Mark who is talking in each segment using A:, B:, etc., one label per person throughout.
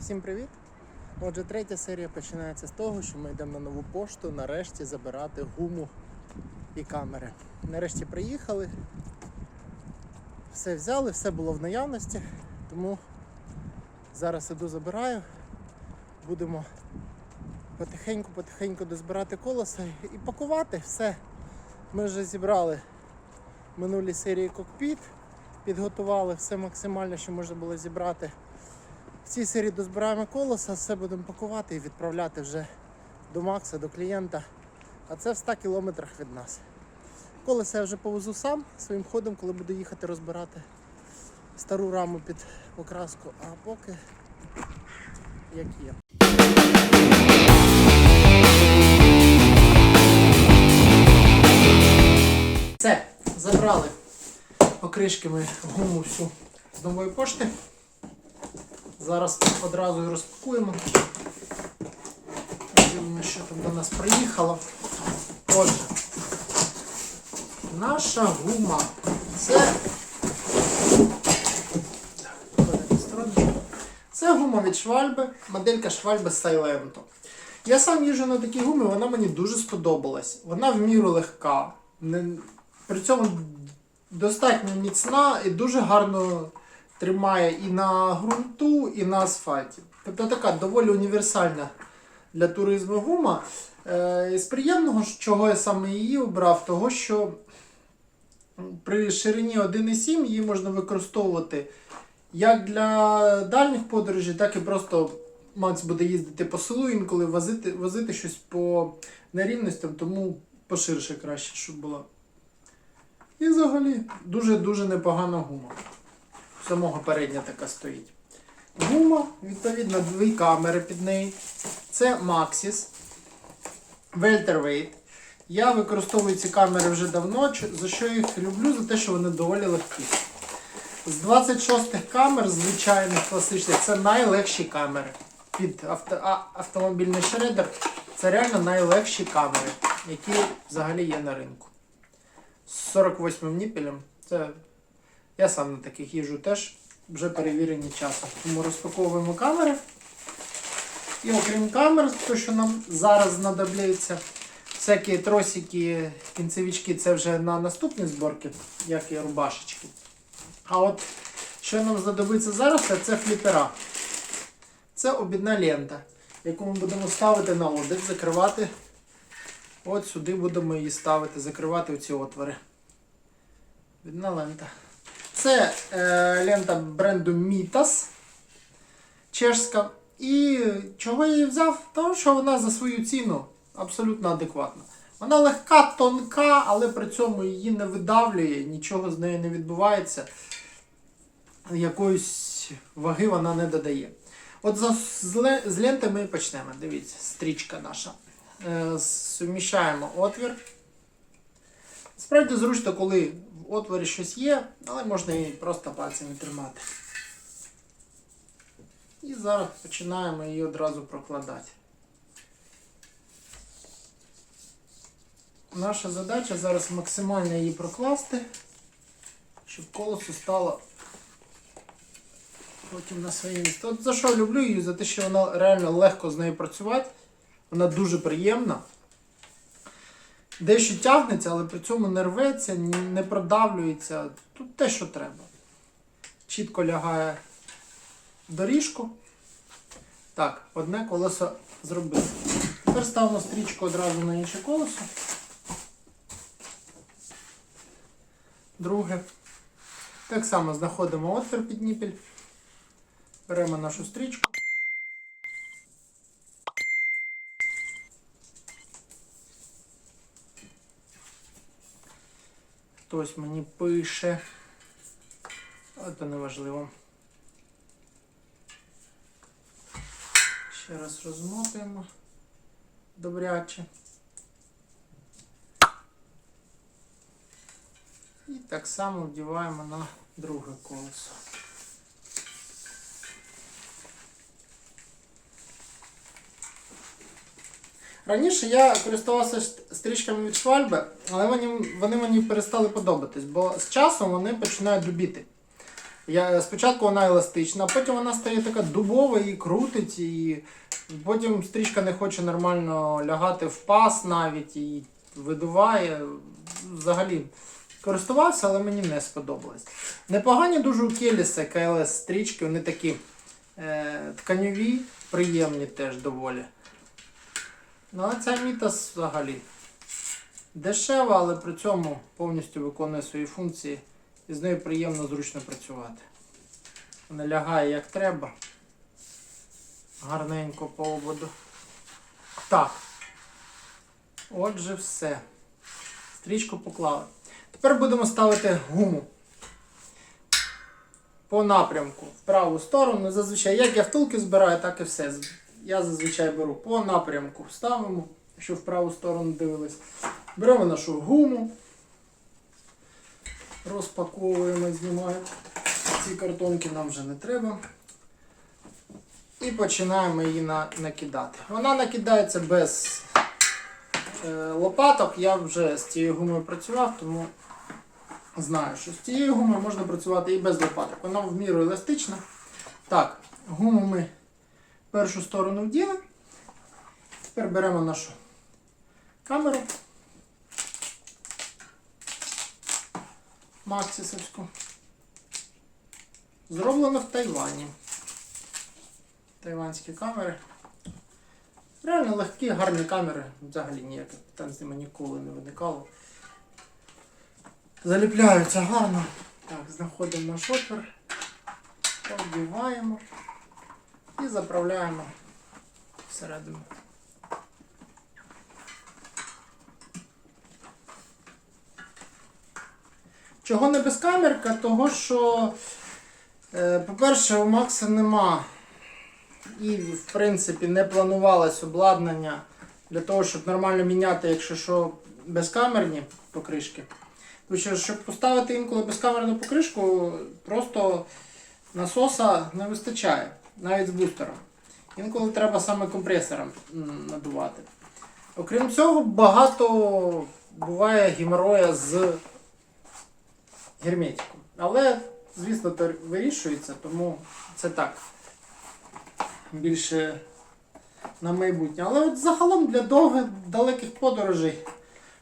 A: Всім привіт! Отже, третя серія починається з того, що ми йдемо на нову пошту нарешті забирати гуму і камери. Нарешті приїхали, все взяли, все було в наявності, тому зараз іду забираю. Будемо потихеньку-потихеньку дозбирати колеса і пакувати все. Ми вже зібрали в минулій серії кокпіт, підготували все максимально, що можна було зібрати. В цій серії дозбираємо колеса, все будемо пакувати і відправляти вже до Макса, до клієнта. А це в 100 кілометрах від нас. Колеса я вже повезу сам своїм ходом, коли буду їхати розбирати стару раму під покраску, а поки як є. Все, забрали покришки ми гуму всю з нової пошти. Зараз одразу і розпакуємо. Дивимося, що там до нас приїхало. Отже, наша гума. Це. Це гума від Швальби, моделька Швальби Silento. Я сам їжджу на такі гуми, вона мені дуже сподобалась. Вона в міру легка. Не... При цьому достатньо міцна і дуже гарно тримає і на ґрунту, і на асфальті. Тобто така доволі універсальна для туризму гума. Е, з приємного, чого я саме її обрав, того що при ширині 1,7 її можна використовувати як для дальніх подорожей, так і просто Макс буде їздити по селу, інколи возити, возити щось по нерівностям, тому поширше краще, щоб було. І взагалі дуже-дуже непогана гума. Самого передня така стоїть. Гума, відповідно, дві камери під неї. Це Maxis Welterweight. Я використовую ці камери вже давно, за що їх люблю, за те, що вони доволі легкі. З 26 камер, звичайних класичних, це найлегші камери. Під авто, а, автомобільний шредер це реально найлегші камери, які взагалі є на ринку. З 48 ніпелем. Це я сам на таких їжджу теж вже перевірені часом. Тому розпаковуємо камери. І окрім камер, то що нам зараз знадобляться, всякі тросики, кінцевички, це вже на наступні зборки, як і рубашечки. А от що нам знадобиться зараз, це- фліпера. Це обідна лента, яку ми будемо ставити на одяг, закривати. От сюди будемо її ставити, закривати оці отвори. Обідна лента. Це е, лента бренду Mitas чешська. І чого я її взяв? Тому що вона за свою ціну абсолютно адекватна. Вона легка, тонка, але при цьому її не видавлює, нічого з нею не відбувається. Якоїсь ваги вона не додає. От з, з ленти ми почнемо. Дивіться, стрічка наша. Е, суміщаємо отвір. Справді зручно, коли отворі щось є, але можна і просто пальцями тримати. І зараз починаємо її одразу прокладати. Наша задача зараз максимально її прокласти, щоб колесо стало потім на своє місце. От за що люблю її? За те, що вона реально легко з нею працювати. Вона дуже приємна. Дещо тягнеться, але при цьому не рветься, не продавлюється. Тут те, що треба. Чітко лягає доріжку. Так, одне колесо зробили. Тепер ставимо стрічку одразу на інше колесо. Друге. Так само знаходимо отвір під ніпіль. Беремо нашу стрічку. Хтось мені пише. Але це неважливо. Ще раз розмотуємо добряче. І так само вдіваємо на друге колесо. Раніше я користувався стрічками від Швальби, але вони, мені перестали подобатись, бо з часом вони починають дубіти. Я, спочатку вона еластична, а потім вона стає така дубова і крутить, і потім стрічка не хоче нормально лягати в пас навіть і видуває. Взагалі користувався, але мені не сподобалось. Непогані дуже у Келіса КЛС стрічки, вони такі е, тканьові, приємні теж доволі. Ну, а ця мітас взагалі дешева, але при цьому повністю виконує свої функції і з нею приємно зручно працювати. Вона лягає як треба. Гарненько по ободу. Так. Отже, все. Стрічку поклали. Тепер будемо ставити гуму по напрямку в праву сторону. Зазвичай, як я втулки збираю, так і все. Я зазвичай беру по напрямку. Ставимо, якщо в праву сторону дивились. Беремо нашу гуму. Розпаковуємо, знімаємо. Ці картонки нам вже не треба. І починаємо її на, накидати. Вона накидається без е, лопаток. Я вже з цією гумою працював, тому знаю, що з цією гумою можна працювати і без лопаток. Вона в міру еластична. Так, гуму ми першу сторону вділи. Тепер беремо нашу камеру. Максисовську. Зроблено в Тайвані. Тайванські камери. Реально легкі, гарні камери. Взагалі ніяких питань з ними ніколи не виникало. Заліпляються гарно. Так, знаходимо наш отвір, обдіваємо і заправляємо всередину. Чого не безкамерка? Того що, е, по-перше, у Макса нема і, в принципі, не планувалось обладнання для того, щоб нормально міняти, якщо що, безкамерні покришки. Тому щоб поставити інколи безкамерну покришку, просто насоса не вистачає, навіть з бустером. Інколи треба саме компресором надувати. Окрім цього, багато буває геморроя з герметиком. Але, звісно, то вирішується, тому це так. Більше на майбутнє. Але от загалом для довгих далеких подорожей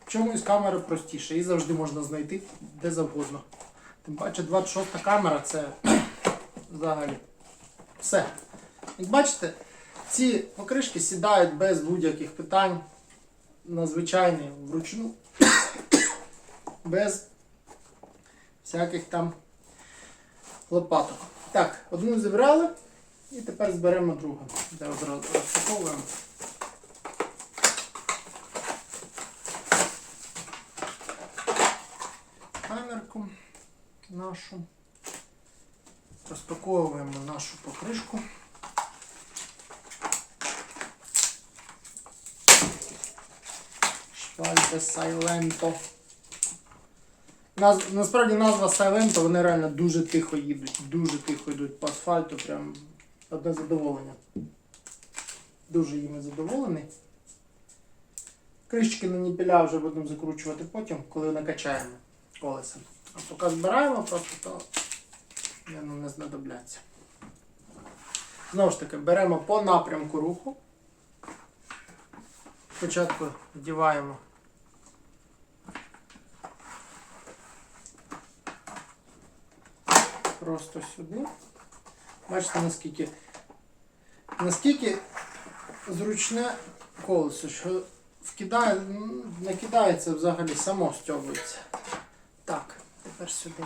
A: в чомусь камера простіша. І завжди можна знайти де завгодно. Тим паче 26 камера це взагалі все. Як бачите, ці покришки сідають без будь-яких питань на звичайний вручну, без всяких там лопаток. Так, одну зібрали і тепер зберемо другу. Де одразу розпаковуємо. Камерку нашу. Розпаковуємо нашу покришку. Шпальте Сайленто. Наз, насправді назва Сайленто, вони реально дуже тихо їдуть. Дуже тихо йдуть по асфальту, прям одне задоволення. Дуже їми задоволений. Кришечки на ніпіля вже будемо закручувати потім, коли накачаємо колесо. А поки збираємо, просто то ну, не знадобляться. Знову ж таки, беремо по напрямку руху. Спочатку вдіваємо просто сюди. Бачите, наскільки, наскільки зручне колесо, що вкидає, накидається взагалі, само стягується. Так, тепер сюди.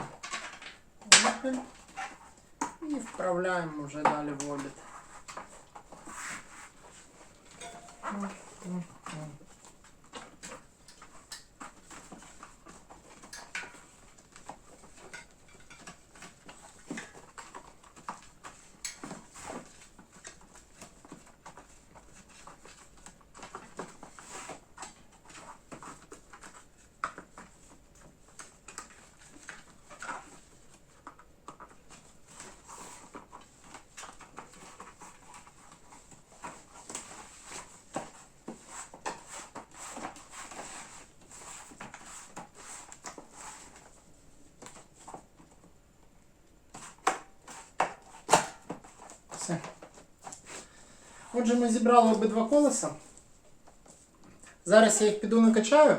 A: Напрям. І вправляємо вже далі в обід. Отже, ми зібрали обидва колеса. Зараз я їх піду накачаю.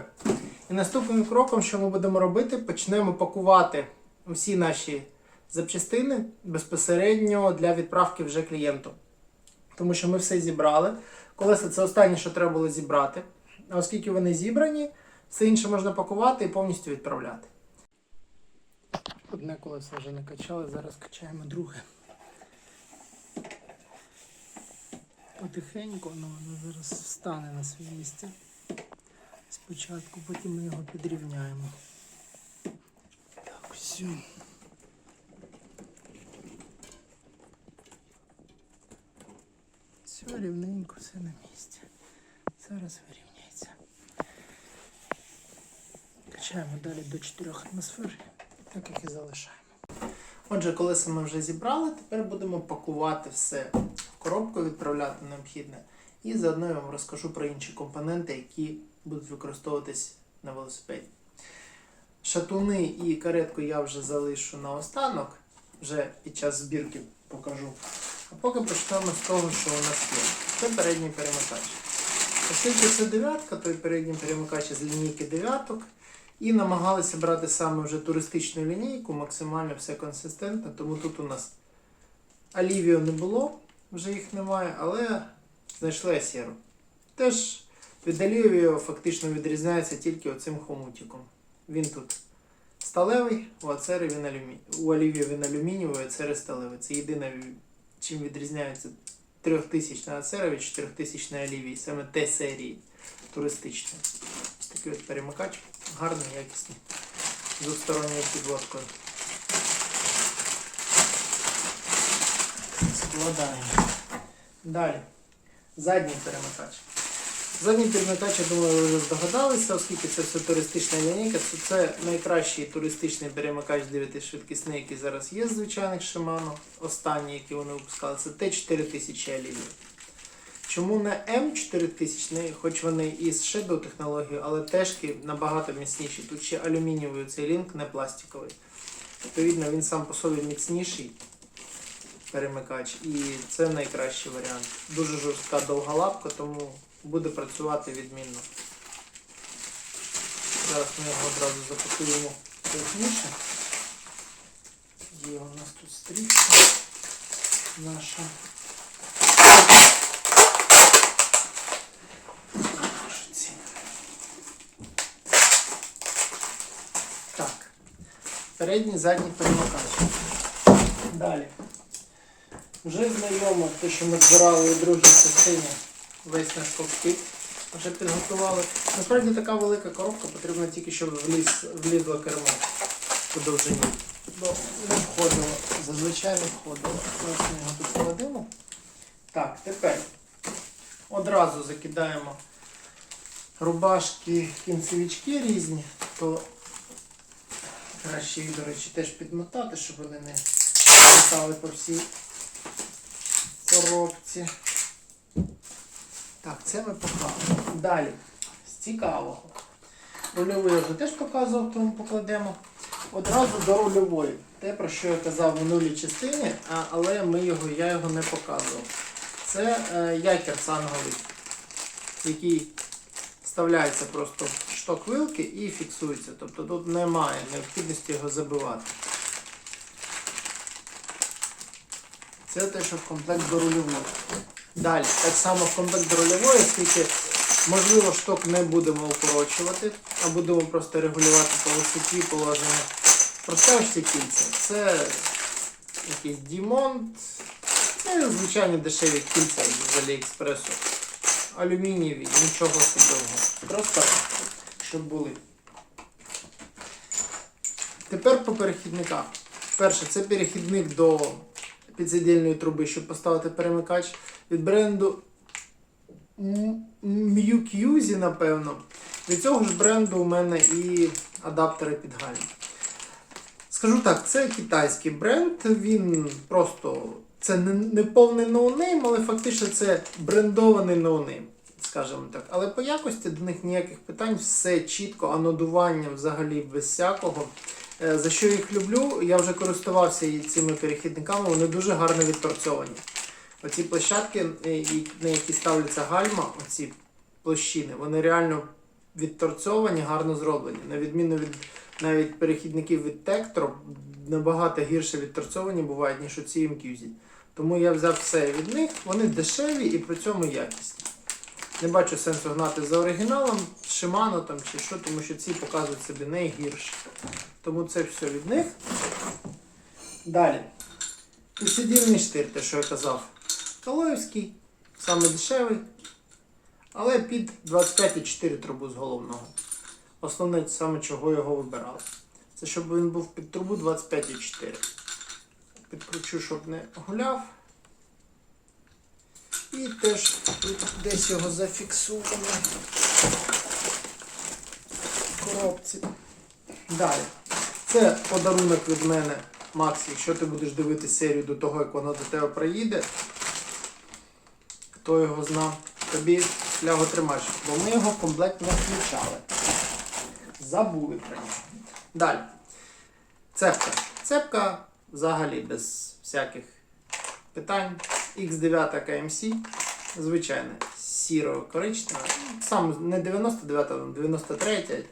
A: І наступним кроком, що ми будемо робити, почнемо пакувати усі наші запчастини безпосередньо для відправки вже клієнту. Тому що ми все зібрали. Колеса це останнє, що треба було зібрати. А оскільки вони зібрані, все інше можна пакувати і повністю відправляти. Одне колесо вже накачали, зараз качаємо друге. Потихеньку, ну воно зараз встане на своє місце. Спочатку, потім ми його підрівняємо. Так, все. Все рівненько, все на місці. Зараз вирівняється. Качаємо далі до 4 атмосфер, так як і залишаємо. Отже, колеса ми вже зібрали, тепер будемо пакувати все коробку, відправляти необхідне. І заодно я вам розкажу про інші компоненти, які будуть використовуватись на велосипеді. Шатуни і каретку я вже залишу на останок, вже під час збірки покажу. А поки почнемо з того, що у нас є. Це передній перемикач. Оскільки це дев'ятка, то і передній перемикач з лінійки дев'яток. І намагалися брати саме вже туристичну лінійку, максимально все консистентно, тому тут у нас Алівіо не було, вже їх немає, але знайшли Асєру. Теж від Алівіо фактично відрізняється тільки оцим хомутиком. Він тут сталевий, у Ацери він алюмі... у Алівіо він алюмінієвий, Ацери сталевий. Це єдине, чим відрізняється 3000 на Ацера від 4000 на Алівії, саме Т серії туристичної. Такий от перемикач, гарний, якісний, з двосторонньою підводкою. Складаємо. Далі. Задній перемикач. Задній перемикач, я думаю, ви вже здогадалися, оскільки це все туристична лінійка, то це найкращий туристичний перемикач 9-швидкісний, який зараз є з звичайних Shimano. Останній, який вони випускали, це Т4000 Аліві. Чому не М4000, хоч вони і з Shadow технологією, але теж набагато міцніші. Тут ще алюмінієвий цей лінк, не пластиковий. Відповідно, він сам по собі міцніший перемикач, і це найкращий варіант. Дуже жорстка довга лапка, тому буде працювати відмінно. Зараз ми його одразу запакуємо плотніше. Є у нас тут стрічка наша. Так. Передній, задній перемикач. Далі. Вже знайомо те, що ми збирали у другій частині весь наш кокпіт. Вже підготували. Насправді така велика коробка потрібна тільки, щоб вліз, влізло кермо по довжині. Бо не входило, зазвичай не входило. Ось ми його тут кладемо. Так, тепер одразу закидаємо рубашки, кінцевички різні, то краще їх, до речі, теж підмотати, щоб вони не літали по всій коробці. Так, це ми поклали. Далі, з цікавого. Рульовий я вже теж показував, тому покладемо. Одразу до рульової. Те, про що я казав в минулій частині, але ми його, я його не показував. Це е, якір санговий, який вставляється просто в шток вилки і фіксується. Тобто тут немає необхідності його забивати. Це те, що в комплект до рульової. Далі, так само в комплект до рульової, оскільки можливо шток не будемо укорочувати, а будемо просто регулювати по висоті положення. Проставиш ці кільця. Це якийсь Дімонт, ну, звичайні дешеві кільця з Аліекспресу. Алюмінієві, нічого особливого. Просто щоб були. Тепер по перехідниках. Перше, це перехідник до підсидільної труби, щоб поставити перемикач від бренду Mukuse, напевно. Від цього ж бренду у мене і адаптери під гальм. Скажу так, це китайський бренд, він просто це не, повний ноунейм, але фактично це брендований ноунейм, скажімо так. Але по якості до них ніяких питань, все чітко, анодування взагалі без всякого. Е, За що їх люблю, я вже користувався цими перехідниками, вони дуже гарно відпрацьовані. Оці площадки, е, на які ставляться гальма, оці площини, вони реально відторцовані, гарно зроблені. На відміну від навіть перехідників від Tektro, набагато гірше відторцовані бувають, ніж оці MQZ. Тому я взяв все від них, вони дешеві і при цьому якісні. Не бачу сенсу гнати за оригіналом, Shimano там чи що, тому що ці показують собі найгірше. Тому це все від них. Далі. Підсидільний штир, те, що я казав. Калоївський, саме дешевий, але під 25,4 трубу з головного. Основне саме чого його вибирали. Це щоб він був під трубу 25,4. Підкручу, щоб не гуляв. І теж тут десь його зафіксуємо в коробці. Далі. Це подарунок від мене, Макс, якщо ти будеш дивитися серію до того, як вона до тебе приїде. Хто його знав, тобі флягу тримаєш, бо ми його в комплект не включали. Забули про нього. Далі. Цепка. Цепка взагалі без всяких питань. X9 KMC. Звичайно, сіро коричнева. Сам не 99, а 93.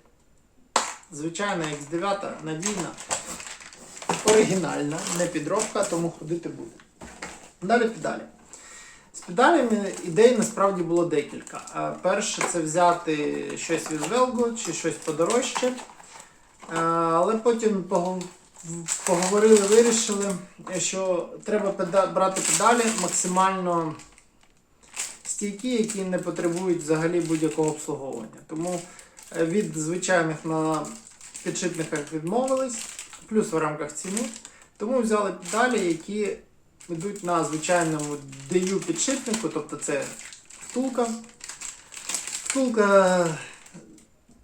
A: Звичайна X9 надійна. Оригінальна, не підробка, тому ходити буде. Далі педалі. З педалями ідей насправді було декілька. Е, Перше це взяти щось від Velgo чи щось подорожче. Е, Але потім поговорили, вирішили, що треба брати педалі максимально стійкі, які не потребують взагалі будь-якого обслуговування. Тому е, від звичайних на підшипниках відмовились, плюс в рамках ціни. Тому взяли педалі, які йдуть на звичайному DU підшипнику, тобто це втулка. Втулка,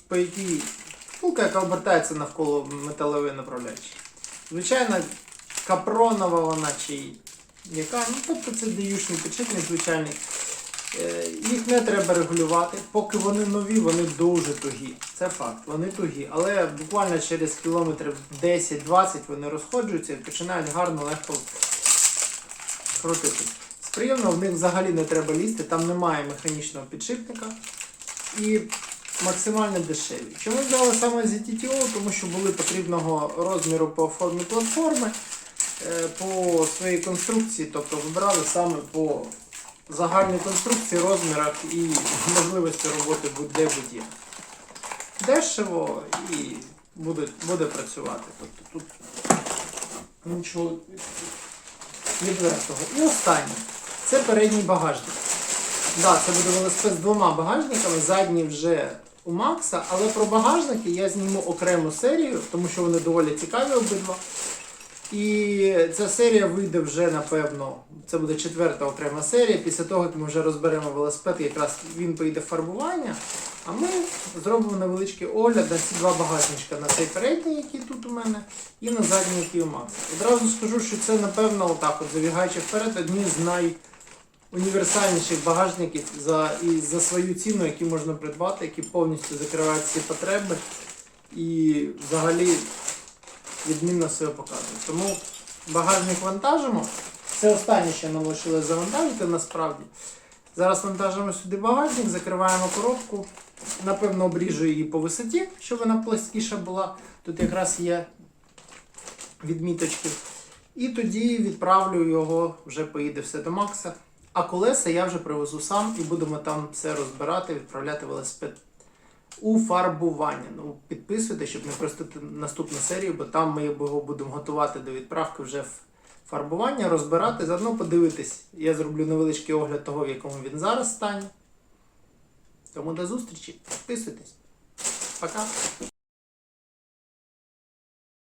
A: по якій втулка, яка обертається навколо металевої направляючої. Звичайно, капронова вона чи яка. Ну, тобто це DU-шний підшипник звичайний. Е, Їх не треба регулювати. Поки вони нові, вони дуже тугі. Це факт, вони тугі. Але буквально через кілометрів 10-20 вони розходжуються і починають гарно легко крутитись. З приємного в них взагалі не треба лізти, там немає механічного підшипника і максимально дешеві. Чому взяли саме з TTO? Тому що були потрібного розміру по формі платформи, е, по своїй конструкції, тобто вибирали саме по загальній конструкції, розмірах і можливості роботи будь-де будь-де. Дешево і буде, буде працювати. Тобто тут нічого відвертого. І останнє. Це передній багажник. Да, це буде велосипед з двома багажниками, задній вже у Макса, але про багажники я зніму окрему серію, тому що вони доволі цікаві обидва. І ця серія вийде вже, напевно, це буде четверта окрема серія. Після того, як ми вже розберемо велосипед, якраз він поїде в фарбування. А ми зробимо невеличкий огляд на ці два багажничка, на цей передній, який тут у мене, і на задній, який у Макса. Одразу скажу, що це, напевно, отак, от забігаючи вперед, одні з найуніверсальніших багажників за, і за свою ціну, які можна придбати, які повністю закривають всі потреби і взагалі відмінно себе показують. Тому багажник вантажимо. Це останнє, що нам лишилось завантажити насправді. Зараз вантажимо сюди багажник, закриваємо коробку. Напевно, обріжу її по висоті, щоб вона плоскіша була. Тут якраз є відміточки. І тоді відправлю його, вже поїде все до Макса. А колеса я вже привезу сам і будемо там все розбирати, відправляти велосипед у фарбування. Ну, підписуйте, щоб не простити наступну серію, бо там ми його будемо готувати до відправки вже в фарбування, розбирати, заодно подивитись. Я зроблю невеличкий огляд того, в якому він зараз стані. Тому до зустрічі. Підписуйтесь. Пока.